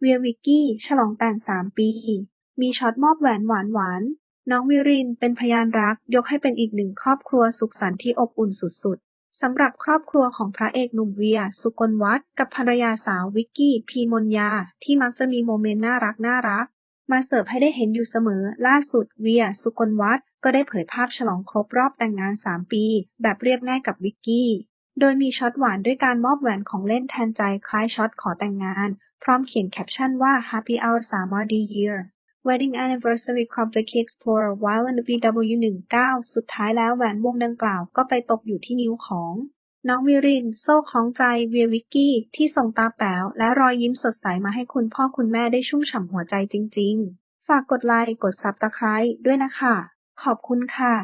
เวียวิกกี้ ฉลองแต่งสามปี มีช็อตมอบแหวนหวานๆน้องวิรินเป็นพยานรัก ยกให้เป็นอีกหนึ่งครอบครัวสุขสันต์ที่อบอุ่นสุดๆ สำหรับครอบครัวของพระเอกหนุ่มเวีย สุกลวัฒน์กับภรรยาสาววิกกี้ พีมนยา ที่มักจะมีโมเมนต์น่ารักน่ารัก มาเสิร์ฟให้ได้เห็นอยู่เสมอ ล่าสุดเวีย สุกลวัฒน์ก็ได้เผยภาพฉลองครบรอบแต่งงาน 3 ปี แบบเรียบง่ายกับวิกกี้ โดยมีช็อตหวานด้วยการมอบแหวนของเล่นแทนใจคล้ายช็อตขอแต่งงาน พร้อมเขียนแคปชั่นว่า Happy Our Samadi Year Wedding Anniversary Complicated Explorer while in the BW19 สุดท้ายแล้วแหวนวงดังกล่าวก็ไปตกอยู่ที่นิ้วของน้องวิริน โซ่คล้องใจเวียวิกกี้ ที่ส่งตาแป๋วและรอยยิ้มสดใสมาให้คุณพ่อคุณแม่ได้ชุ่มฉ่ำหัวใจจริง ๆ ฝากกดไลค์ กดซับตะไคร้ด้วยนะคะ ขอบคุณค่ะ